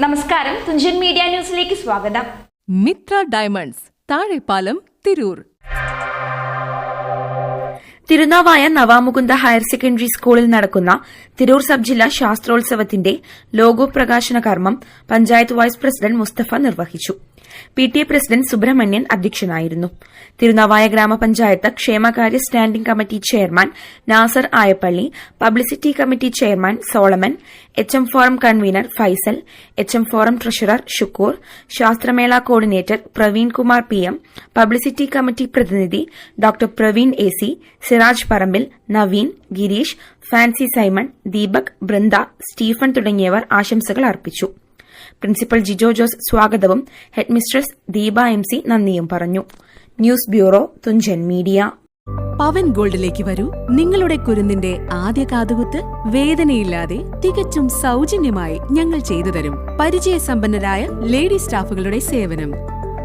നമസ്കാരം. തുഞ്ചൻ മീഡിയ ന്യൂസിലേക്ക് സ്വാഗതം. Mitra diamonds Thazhepalam Tirur. Thirunavaya Navamukunda higher secondary സ്കൂളിൽ നടക്കുന്ന തിരൂർ സബ് ജില്ലാ ശാസ്ത്രോത്സവത്തിന്റെ ലോഗോ പ്രകാശന കർമ്മം പഞ്ചായത്ത് വൈസ് പ്രസിഡന്റ് മുസ്തഫ നിർവഹിച്ചു. P T A president Subramanian അധ്യക്ഷനായിരുന്നു. തിരുനാവായ ഗ്രാമപഞ്ചായത്ത് ക്ഷേമകാര്യ standing committee chairman Nasar Ayappalli publicity committee chairman Solomon H M forum convener Faisal H M forum treasurer Shukoor ശാസ്ത്രമേള coordinator Praveen Kumar P M publicity committee പ്രതിനിധി doctor Praveen A C Siraj Parambil Naveen Gireesh Fancy Simon Deepak Brinda Stephen തുടങ്ങിയവർ ആശംസകൾ അർപ്പിച്ചു. Principal Jijo Jose സ്വാഗതവും headmistress Deepa M C നന്ദിയും പറഞ്ഞു. News bureau Thunchan media. Pavan ഗോൾഡിലേക്ക് വരൂ. നിങ്ങളുടെ കുരുന്നിന്റെ ആദ്യ കാതുകുത്ത് വേദനയില്ലാതെ തികച്ചും സൗജന്യമായി ഞങ്ങൾ ചെയ്തു തരും. പരിചയസമ്പന്നരായ ലേഡി സ്റ്റാഫുകളുടെ സേവനം.